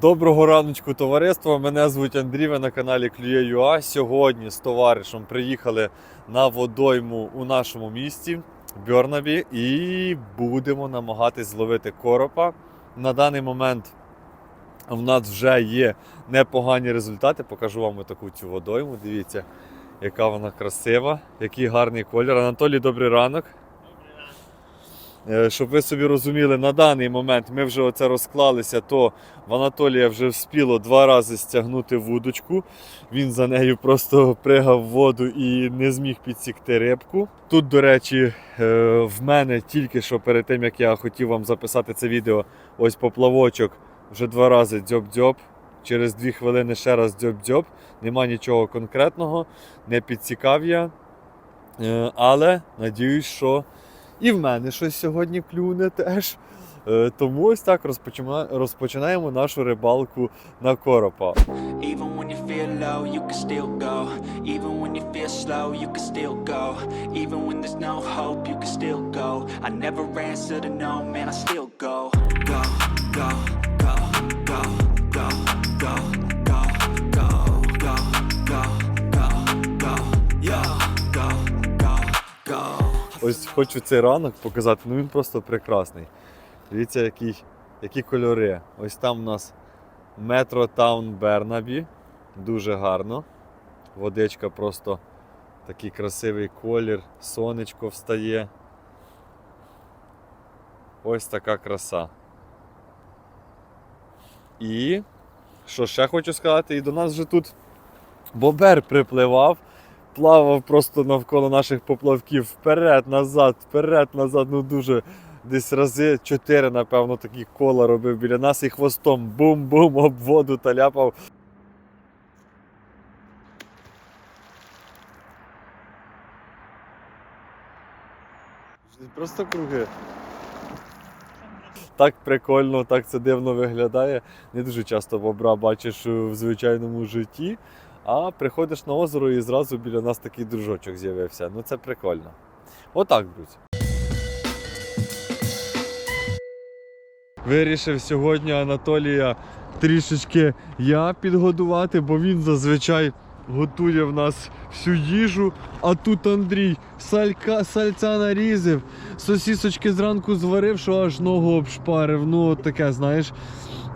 Доброго раночку, товариство. Мене звуть Андрій, ви на каналі Клює.ua. Сьогодні з товаришем приїхали на водойму у нашому місті Бьорнабі і будемо намагатись зловити коропа. На даний момент в нас вже є непогані результати. Покажу вам таку цю водойму. Дивіться, яка вона красива, який гарний колір. Анатолій, добрий ранок. Е, Щоб ви собі розуміли, на даний момент ми вже оце розклалися, то в Анатолія вже вспіло два рази стягнути вудочку. Він за нею просто пригав воду і не зміг підсікти рибку. Тут, до речі, е, в мене тільки що перед тим, як я хотів вам записати це відео, ось поплавочок вже два рази дзьоб-дзьоб. Через дві хвилини ще раз дзьоб-дзьоб. Нема нічого конкретного, не підсікав я. Е, Але надіюсь, що і в мене щось сьогодні клюне теж. Е, Тому ось так розпочина- розпочинаємо нашу рибалку на коропа. Even Ось хочу цей ранок показати, ну він просто прекрасний. Дивіться, які, які кольори. Ось там у нас Метро Таун Бернабі. Дуже гарно. Водичка просто такий красивий колір, сонечко встає. Ось така краса. І що ще хочу сказати, і до нас вже тут бобер припливав, плавав просто навколо наших поплавків вперед, назад, вперед, назад. Ну дуже десь рази чотири, напевно, такі кола робив біля нас і хвостом бум-бум об воду та ляпав. Просто круги. Так прикольно, так це дивно виглядає. Не дуже часто бобра бачиш в звичайному житті. А приходиш на озеро і зразу біля нас такий дружочок з'явився. Ну це прикольно. Отак, друзі. Вирішив сьогодні Анатолія трішечки я підгодувати, бо він зазвичай готує в нас всю їжу. А тут Андрій салька, сальця нарізав, сосісочки зранку зварив, що аж ногу обшпарив. Ну, таке, знаєш,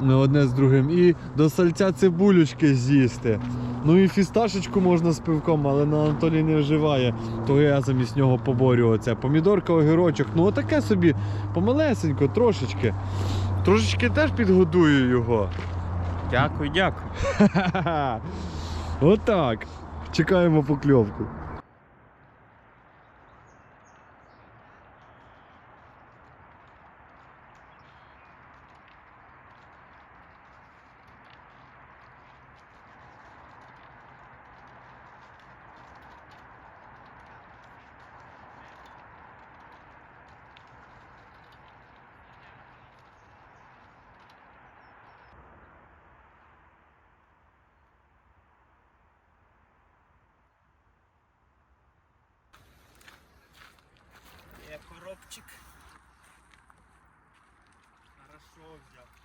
одне з другим. І до сальця цибулючки з'їсти. Ну і фісташечку можна з пивком, але на Анатолій не вживає, то я замість нього поборю оце. Помідорка, огірочок, ну отаке собі помалесенько, трошечки. Трошечки теж підгодую його. Дякую, дякую. Отак. Чекаємо покльовку. Коробчик. Хорошо взяв.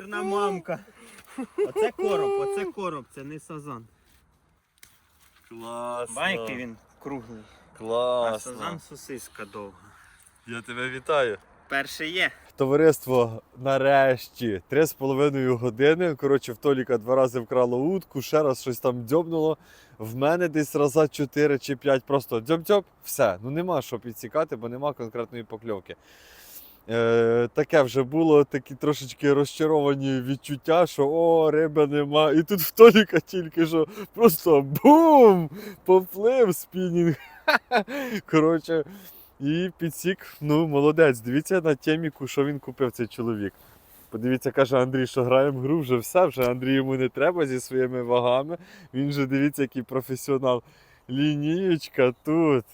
Жирна мамка. Оце короб, оце короб, це не сазан. Класно. Байки він круглий. А Класно. сазан сосиска довга. Я тебе вітаю. Перший є. Товариство, нарешті, три з половиною години. Коротше, в Толіка два рази вкрало утку, ще раз щось там дзьобнуло. В мене десь раза 4 чи 5 просто дзьоб-дзьоб, все. Ну нема що підсікати, бо нема конкретної покльовки. Е, таке вже було такі трошечки розчаровані відчуття, що о, риби нема. І тут в Толіка тільки що просто бум! Поплив спінінг. Коротше, і підсік, ну, молодець. Дивіться на теміку, що він купив цей чоловік. Подивіться, каже Андрій, що граємо гру, вже все, вже Андрій йому не треба зі своїми вагами. Він же дивіться, який професіонал. Лінієчка тут.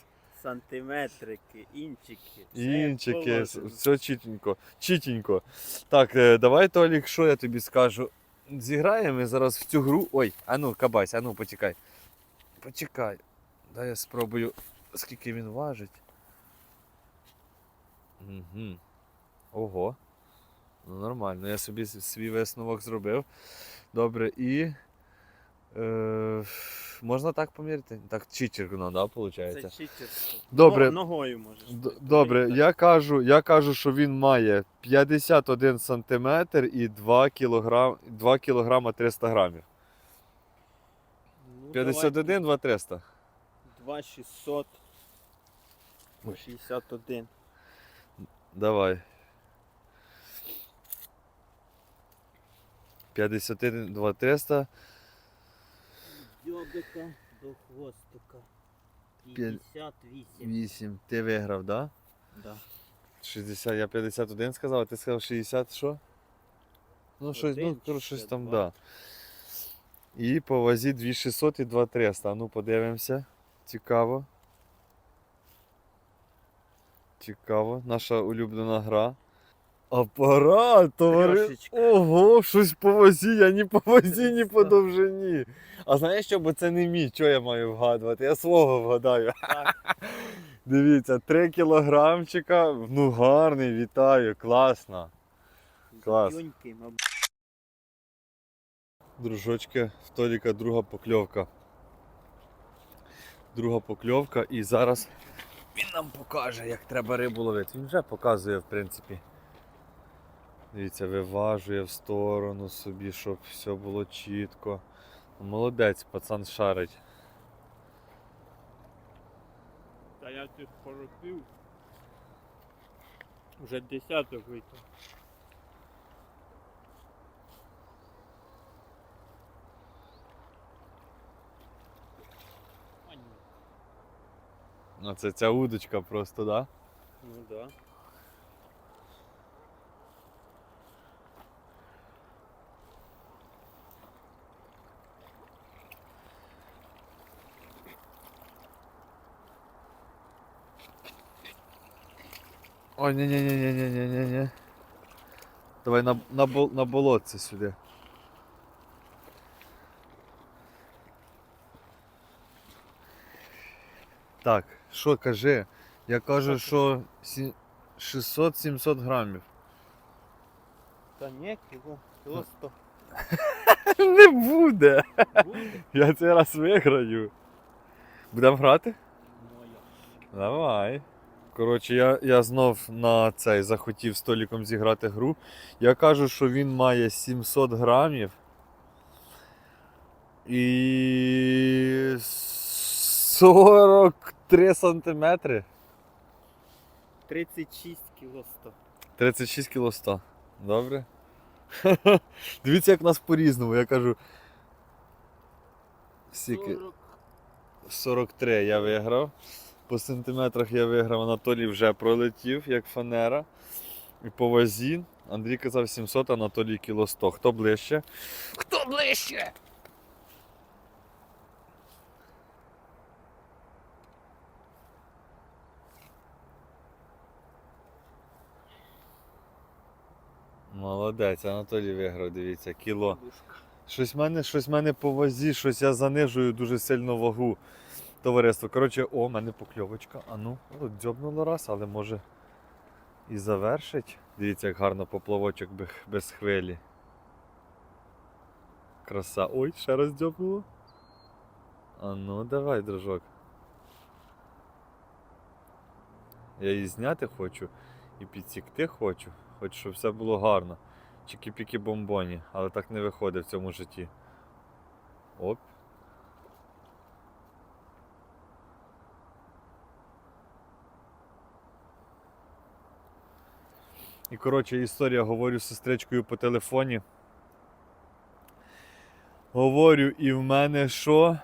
Сантиметрики, інчики. все Інчики, все чітенько. Чітенько. Так, е, давай, Толік, що я тобі скажу? Зіграємо зараз в цю гру. Ой, ану, кабась, ану, почекай. Почекай. Дай я спробую, скільки він важить. Угу. Ого. Ну, нормально, я собі свій висновок зробив. Добре, і. Е, можна так поміряти? Так, читерно, да, виходить? Це читерство. Добре. Но- Ногою можеш. Д- так. Добре, я кажу, я кажу, що він має 51 сантиметр і 2 кілограм, 2 кілограма 300 грамів. Ну, 51, 2 300. давай 2600. 61. Давай. 51, 2 300. Дьобика до хвостика. 58. 8. Ти виграв, да? Да. 60, я 51 сказав, а ти сказав 60 що? Ну, щось, ну, коротше, щось там, 62. да. І по вазі 2600 і 2300. Ну подивимося. Цікаво. Цікаво. Наша улюблена гра. Апарат, товари. Трошечки. Ого, щось по вазі, я ні по вазі, ні по довжині. А знаєш що, бо це не мій, що я маю вгадувати? Я свого вгадаю. Дивіться, 3 кілограмчика. Ну гарний, вітаю, класно. Клас. Мабуть. Дружочки, в Толіка друга покльовка. Друга покльовка і зараз він нам покаже, як треба рибу ловити. Він вже показує, в принципі. Дивіться, виважує в сторону собі, щоб все було чітко. Молодець, пацан шарить. Та я тут поробив. Уже десяток вийшов. А ні. Оце ця удочка просто, да? Ну да. Ой, ні ні ні ні ні ні ні ні Давай на, на, бол- на болотце сюди. Так, що кажи? Я кажу, що сі- 600-700 грамів. Та ні, кіло, кіло 100. Не буде! Буде? Я цей раз виграю. Будемо грати? Моя. Давай. Коротше, я, я знов на цей захотів століком зіграти гру. Я кажу, що він має 700 грамів. І 43 сантиметри. 36 кіло 100. 36 кіло 100. Добре? Дивіться, як нас по-різному. Я кажу. Скільки? 43 я виграв. По сантиметрах я виграв, Анатолій вже пролетів, як фанера. І по вазі. Андрій казав 700, Анатолій кіло 100. Хто ближче? Хто ближче? Молодець, Анатолій виграв, дивіться, кіло. Щось в мене, щось в мене по вазі, щось я занижую дуже сильно вагу. Товариство. Коротше, о, в мене покльовочка. А ну, дзьобнуло раз, але може і завершить. Дивіться, як гарно поплавочок без, хвилі. Краса. Ой, ще раз дзьобнуло. А ну, давай, дружок. Я її зняти хочу і підсікти хочу. Хочу, щоб все було гарно. Чики-піки бомбоні, але так не виходить в цьому житті. Оп. І коротше, історія говорю з сестричкою по телефоні. Говорю, і в мене що?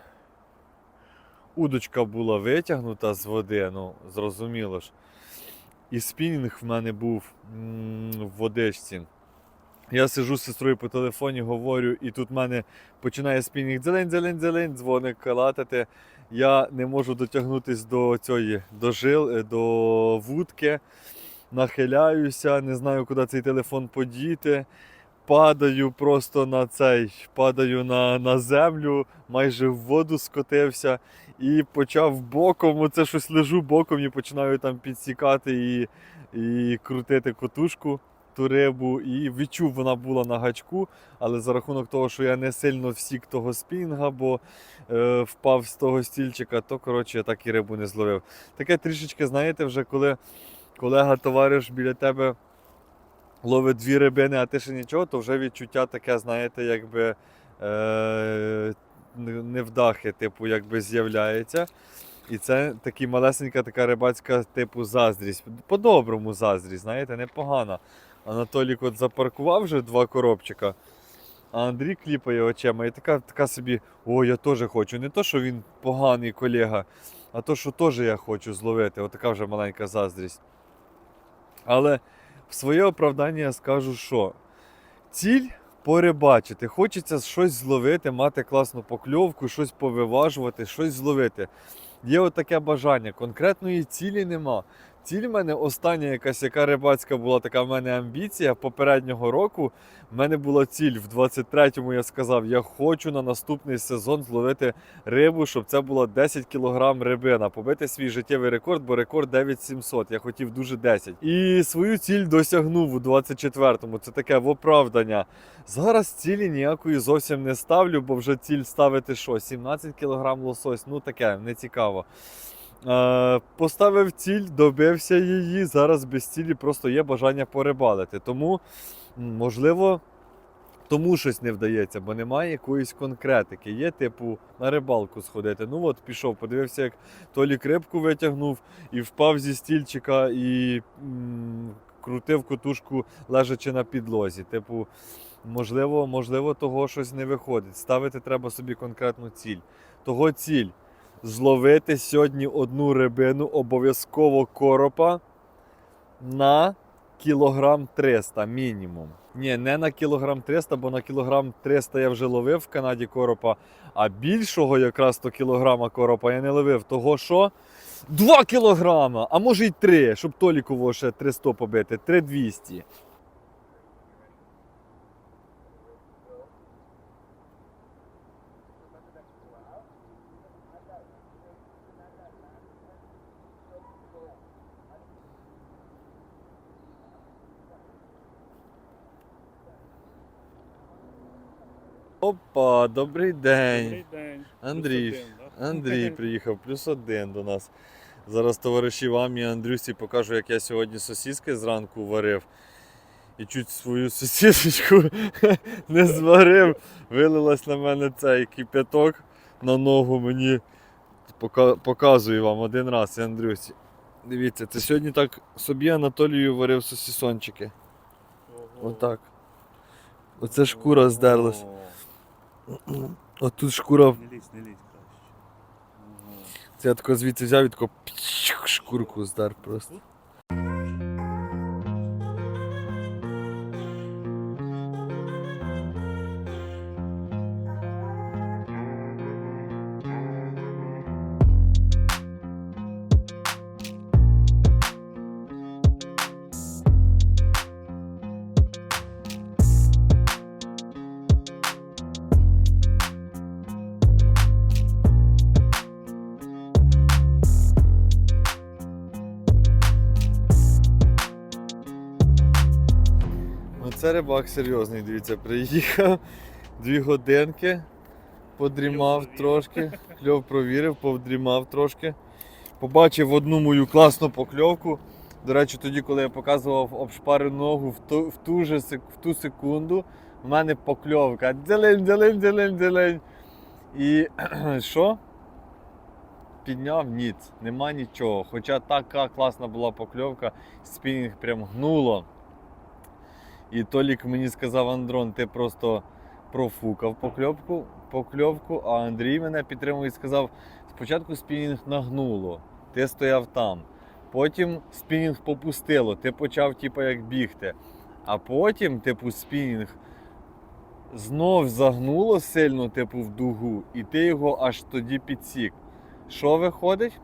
Удочка була витягнута з води, ну, зрозуміло ж. І спінінг в мене був в водичці. Я сижу з сестрою по телефоні, говорю, і тут в мене починає спінінг дзелень, дзелень, дзелень, дзвоник калатати. Я не можу дотягнутися до цієї до жил, е, до вудки, нахиляюся, не знаю, куди цей телефон подіти. Падаю просто на цей, падаю на, на землю, майже в воду скотився і почав боком, оце щось лежу боком і починаю там підсікати і, і крутити котушку ту рибу. І відчув, вона була на гачку, але за рахунок того, що я не сильно всік того спінга, бо е, впав з того стільчика, то коротше я так і рибу не зловив. Таке трішечки, знаєте, вже коли колега, товариш біля тебе ловить дві рибини, а ти ще нічого, то вже відчуття таке, знаєте, якби е, невдахи, типу, якби з'являється. І це такі малесенька така рибацька, типу, заздрість. По-доброму заздрість, знаєте, непогана. Анатолік от запаркував вже два коробчика, а Андрій кліпає очима і така, така собі, о, я теж хочу. Не то, що він поганий колега, а то, що теж я хочу зловити. Отака вже маленька заздрість. Але в своє оправдання я скажу, що ціль порибачити. Хочеться щось зловити, мати класну покльовку, щось повиважувати, щось зловити. Є отаке бажання. Конкретної цілі нема. Ціль в мене остання якась, яка рибацька була така в мене амбіція попереднього року. В мене була ціль в 23-му, я сказав, я хочу на наступний сезон зловити рибу, щоб це було 10 кг рибина, побити свій життєвий рекорд, бо рекорд 9700. Я хотів дуже 10. І свою ціль досягнув у 24-му. Це таке в оправдання. Зараз цілі ніякої зовсім не ставлю, бо вже ціль ставити що? 17 кг лосось. Ну таке, не цікаво. Е, Поставив ціль, добився її. Зараз без цілі просто є бажання порибалити. Тому, можливо, тому щось не вдається, бо немає якоїсь конкретики. Є, типу, на рибалку сходити. Ну от пішов, подивився, як Толік рибку витягнув і впав зі стільчика і м, крутив котушку, лежачи на підлозі. Типу, можливо, можливо, того щось не виходить. Ставити треба собі конкретну ціль. Того ціль зловити сьогодні одну рибину, обов'язково коропа на кілограм 300 мінімум. Ні, не на кілограм 300, бо на кілограм 300 я вже ловив в Канаді коропа, а більшого якраз то кілограма коропа я не ловив. Того що? 2 кілограма, а може й 3, щоб Толіково ще 300 побити, 3200. Опа, добрий день. Добрий день. Андрій, Плюс один, да? Андрій приїхав, плюс один до нас. Зараз товариші вам і Андрюсі покажу, як я сьогодні сосіски зранку варив. І чуть свою сосісочку не зварив. Вилилась на мене цей кипяток на ногу мені. Пока- Показую вам один раз, Андрюсі. Дивіться, це сьогодні так собі Анатолію варив сосісончики. Ого. Отак. Оце шкура здерлась. Ого. От тут шкура Не лізь, не лізь краще. Це я тако звідси взяв і тако пчук, шкурку здар просто. Оце рибак серйозний, дивіться, приїхав дві годинки, подрімав трошки, кльов провірив, подрімав трошки. Побачив одну мою класну покльовку. До речі, тоді, коли я показував обшпарену ногу в ту, в ту, же, в ту секунду, в мене покльовка. Дзелень, дзелень, дзелень, дзелень. І що? Підняв ніц, нема нічого. Хоча така класна була покльовка, спінінг прям гнуло. І Толік мені сказав, Андрон, ти просто профукав покльовку, покльовку, а Андрій мене підтримав і сказав, спочатку спінінг нагнуло, ти стояв там. Потім спінінг попустило, ти почав типу, як бігти. А потім, типу, спінінг знов загнуло сильно, типу, в дугу, і ти його аж тоді підсік. Що виходить?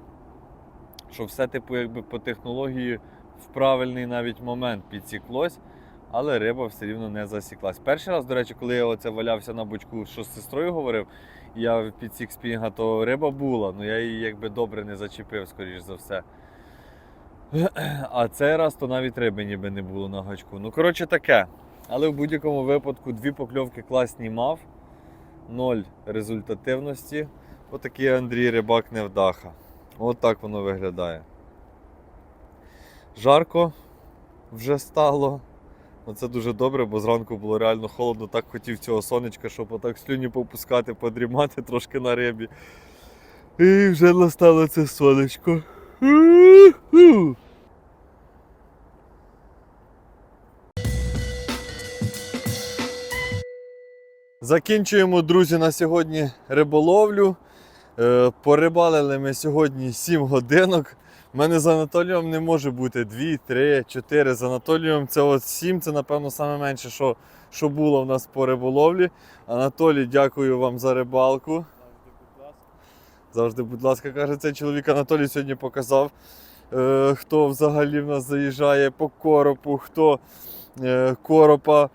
Що все, типу, якби по технології в правильний навіть момент підсіклось, але риба все рівно не засіклась. Перший раз, до речі, коли я оце валявся на бочку, що з сестрою говорив, я підсік спінга, то риба була, але я її якби добре не зачепив, скоріш за все. А цей раз то навіть риби ніби не було на гачку. Ну, коротше, таке. Але в будь-якому випадку дві покльовки класні мав, ноль результативності. Отакий Андрій Рибак невдаха. От так воно виглядає. Жарко вже стало. Оце дуже добре, бо зранку було реально холодно, так хотів цього сонечка, щоб отак слюні попускати, подрімати трошки на рибі. І вже настало це сонечко. Закінчуємо, друзі, на сьогодні риболовлю. Е, Порибалили ми сьогодні 7 годинок. У мене з Анатолієм не може бути 2, 3, 4. З Анатолієм це от 7, це напевно саме менше, що, що було в нас по риболовлі. Анатолій, дякую вам за рибалку. Завжди, будь ласка, каже цей чоловік. Анатолій сьогодні показав, е, хто взагалі в нас заїжджає по коропу, хто е, коропа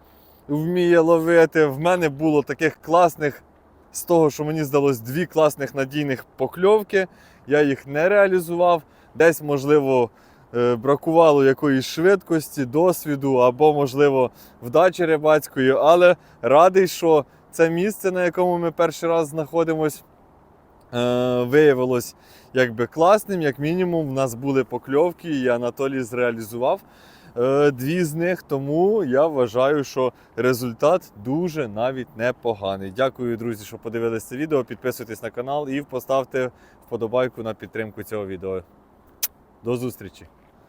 вміє ловити. В мене було таких класних, з того, що мені здалось, дві класних надійних покльовки. Я їх не реалізував. Десь, можливо, е, бракувало якоїсь швидкости, досвіду або, можливо, вдачі рибацької. Але радий, що це місце, на якому ми перший раз знаходимось, е, виявилось якби класним. Як мінімум, в нас були покльовки, і Анатолій зреалізував е, дві з них. Тому я вважаю, що результат дуже навіть непоганий. Дякую, друзі, що подивилися це відео. Підписуйтесь на канал і поставте вподобайку на підтримку цього відео. До зустрічі!